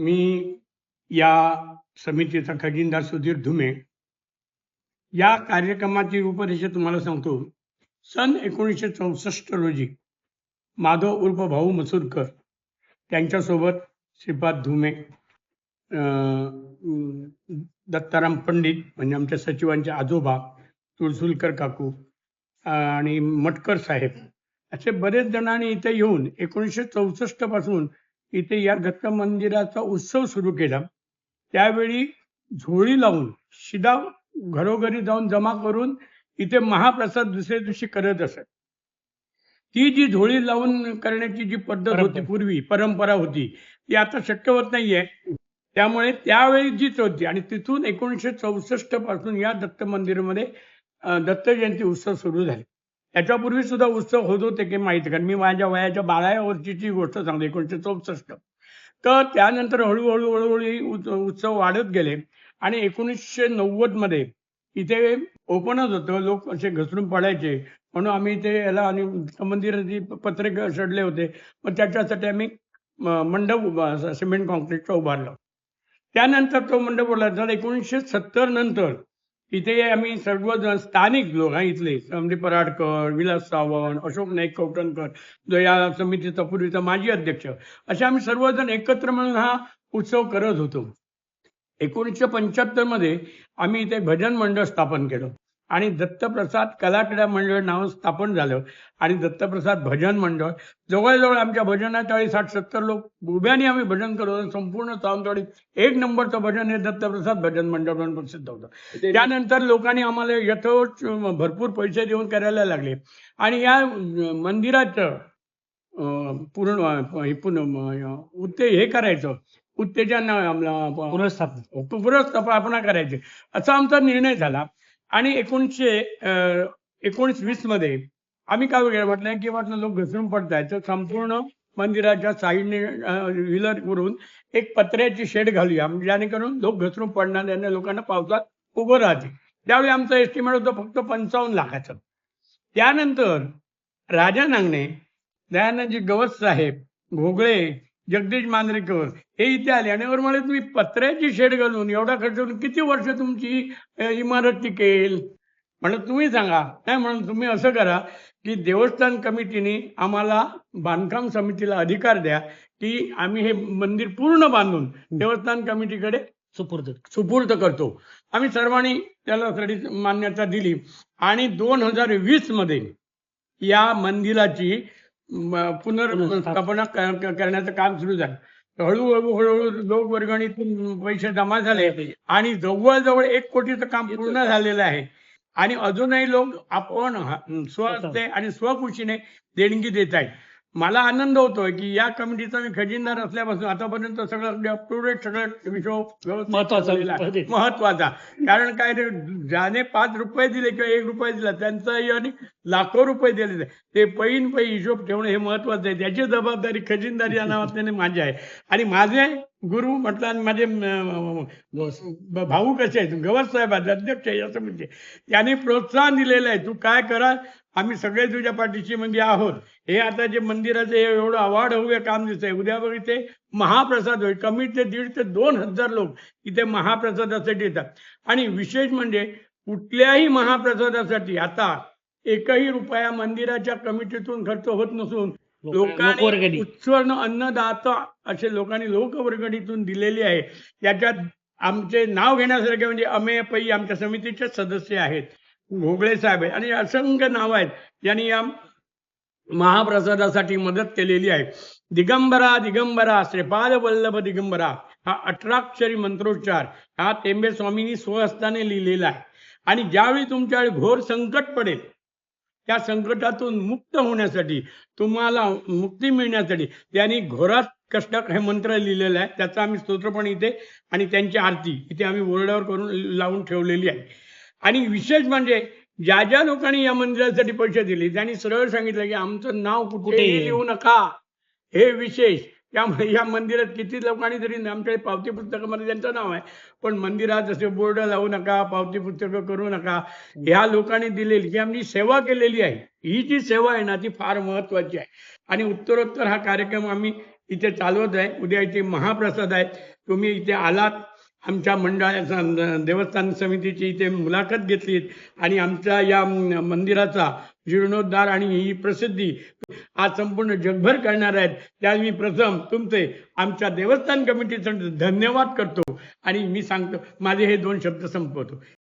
मी या समितीचा खजिनदार सुधीर धुमे या कार्यक्रमाची रूपरेषा तुम्हाला सांगतो. सन एकोणीसशे चौसष्ट रोजी माधव उर्फ भाऊ मसूरकर त्यांच्यासोबत श्रीपाद धुमे अं, दत्ताराम पंडित म्हणजे आमच्या सचिवांचे आजोबा तुळसुलकर काकू आणि मटकर साहेब असे बरेच जणांनी इथे येऊन एकोणीसशे चौसष्टपासून इथे या दत्त मंदिराचा उत्सव सुरू केला. त्यावेळी झोळी लावून शिदा घरोघरी जाऊन जमा करून इथे महाप्रसाद दुसऱ्या दिवशी करत असत. ती जी झोळी लावून करण्याची जी पद्धत होती. पूर्वी परंपरा होती ती आता शक्य होत नाहीये. त्यामुळे त्यावेळी जीच होती आणि तिथून एकोणीसशे चौसष्टपासून या दत्त मंदिरामध्ये दत्त जयंती उत्सव सुरू झाले. याच्यापूर्वी सुद्धा उत्सव होत होते की माहिती कारण मी माझ्या वयाच्या बाराव्या वर्षीची गोष्ट सांगते एकोणीसशे चौसष्ट. तर त्यानंतर हळूहळू हळूहळू उत्सव वाढत गेले आणि एकोणीसशे नव्वदमध्ये इथे ओपनच होतं. लोक असे घसरून पडायचे. म्हणून आम्ही इथे याला आणि मंदिराची पत्रे चढले होते. मग त्याच्यासाठी आम्ही मंडप उभा सिमेंट कॉन्क्रीटचा उभारला. त्यानंतर तो मंडप उभारला. तर एकोणीसशे सत्तर नंतर इथे आम्ही सर्वजण स्थानिक लोक हा इथले म्हणजे पराडकर विलास सावंत अशोक नाईक कवटणकर जो या समितीचा पूर्वीचा माजी अध्यक्ष असे आम्ही सर्वजण एकत्र मिळून हा उत्सव करत होतो. एकोणीसशे पंच्याहत्तरमध्ये आम्ही इथे भजन मंडळ स्थापन केलं. आणि दत्तप्रसाद कलाक्रीडा मंडळ नाव स्थापन झालं. आणि दत्तप्रसाद भजन मंडळ. जवळजवळ आमच्या भजनाच्या वेळी साठ सत्तर लोक उभ्याने आम्ही भजन करत होतो. संपूर्ण सावंतवाडीत एक नंबरचं भजन हे दत्तप्रसाद भजन मंडळ म्हणून प्रसिद्ध होतं. त्यानंतर लोकांनी आम्हाला यथोच भरपूर पैसे देऊन करायला लागले. आणि या मंदिराचं पूर्ण हे पूर्ण उत्ते हे करायचं. उत्तेजन पुनर्स्थापन पुनर्स्थापना करायची. असा आमचा निर्णय झाला. आणि एकोणीसशे अं, एकोणीस वीसमध्ये आम्ही काय वगैरे म्हटलं की म्हटलं लोक घसरून पडतायत तर संपूर्ण मंदिराच्या साईडने व्हीलर करून एक पत्र्याची शेड घालूया. म्हणजे जेणेकरून लोक घसरून पडणार त्यांना लोकांना पावसात उभं राहते त्यावेळी आमचं एस्टिमेट होतं फक्त पंचावन्न लाखाचं. त्यानंतर राजा नांगणे दयानंदजी गवत साहेब घोगळे जगदीश मांजरेकर हे इथे आले आणि वर म्हणाले तुम्ही पत्र्याची शेड घालून एवढा खर्च करून किती वर्ष तुमची इमारत टिकेल? म्हणून तुम्ही सांगा. नाही म्हणून तुम्ही असं करा की देवस्थान कमिटीने आम्हाला बांधकाम समितीला अधिकार द्या की आम्ही हे मंदिर पूर्ण बांधून देवस्थान कमिटीकडे सुपूर्द. सुपूर्द करतो. आम्ही सर्वांनी त्याला सगळी मान्यता दिली. आणि दोन हजार वीसमध्ये या मंदिराची पुनर्स्थापना करण्याचं काम सुरू झालं. हळूहळू हळूहळू लोक वर्गणीतून पैसे जमा झाले आणि जवळजवळ एक कोटीचं काम पूर्ण झालेलं आहे. आणि अजूनही लोक आपण स्वहस्ते आणि स्वखुशीने देणगी देत आहेत. मला आनंद होतोय की या कमिटीचा मी खजिनदार असल्यापासून आतापर्यंत सगळं अप टू डेट सगळं विषय महत्त्वाचा. महत्त्वाचा. कारण काय रे ज्याने पाच रुपये दिले किंवा एक रुपये दिला त्यांचाही आणि लाखो रुपये दिले. ते पैन पै हिशोब ठेवणं हे महत्वाचं आहे. त्याची जबाबदारी खजिनदार या नावाने माझी आहे. आणि माझे गुरु म्हटलं आणि माझे भाऊ कसे आहेत? गवत साहेब अध्यक्ष आहे असं म्हणजे त्यांनी प्रोत्साहन दिलेलं आहे तू काय करा आम्ही सगळे तुझ्या पाठीशी म्हणजे आहोत. हे आता जे मंदिराचं हे एवढं अवाढ हवे काम दिसतंय. उद्या बघ इथे महाप्रसाद होईल कमी ते दीड ते दोन हजार लोक इथे महाप्रसादासाठी येतात. आणि विशेष म्हणजे कुठल्याही महाप्रसादासाठी आता एकही रुपया मंदिराच्या कमिटीतून खर्च होत नसून लोकांनी उत्सर्ण अन्नदाता असे लोकांनी लोकवर्गणीतून दिलेली आहे. याच्यात आमचे नाव घेण्यासारखे म्हणजे अमेय पै आमच्या समितीचे सदस्य आहेत. घोगळे साहेब आहेत. आणि असंख्य नाव आहेत. ज्यांनी या महाप्रसादासाठी मदत केलेली आहे. दिगंबरा दिगंबरा श्रीपाद वल्लभ दिगंबरा हा अठराक्षरी मंत्रोच्चार हा टेंबे स्वामींनी स्वहस्ताने लिहिलेला आहे. आणि ज्यावेळी तुमच्याकडे घोर संकट पडेल त्या संकटातून मुक्त होण्यासाठी तुम्हाला मुक्ती मिळण्यासाठी त्यांनी घोरात कष्टक हे मंत्र लिहिलेलं आहे. त्याचा आम्ही स्तोत्र पण इथे आणि त्यांची आरती इथे आम्ही बोर्डावर करून लावून ठेवलेली आहे. आणि विशेष म्हणजे ज्या ज्या लोकांनी या मंदिरासाठी पैसे दिले त्यांनी सरळ सांगितलं की आमचं नाव कुठेही कुठेही. लिहू नका. हे विशेष. त्यामुळे या मंदिरात किती लोकांनी जरी आमच्या पावती पुस्तकामध्ये त्यांचं नाव आहे पण मंदिरात जसे बोर्ड लावू नका पावती पुस्तकं करू नका. ह्या लोकांनी दिलेली जी आमची सेवा केलेली आहे. ही जी सेवा आहे ना ती फार महत्वाची आहे. आणि उत्तरोत्तर हा कार्यक्रम आम्ही इथे चालवत आहे. उद्या इथे महाप्रसाद आहे. तुम्ही इथे आलात. आमच्या मंडळाच्या देवस्थान समितीची इथे मुलाखत घेतली आणि आमच्या या मंदिराचा जीर्णोद्धार आणि ही प्रसिद्धी आज संपूर्ण जगभर करणार आहेत. त्यावेळी मी प्रथम तुमचे आमच्या देवस्थान कमिटीचं धन्यवाद करतो आणि मी सांगतो माझे हे दोन शब्द संपवतो.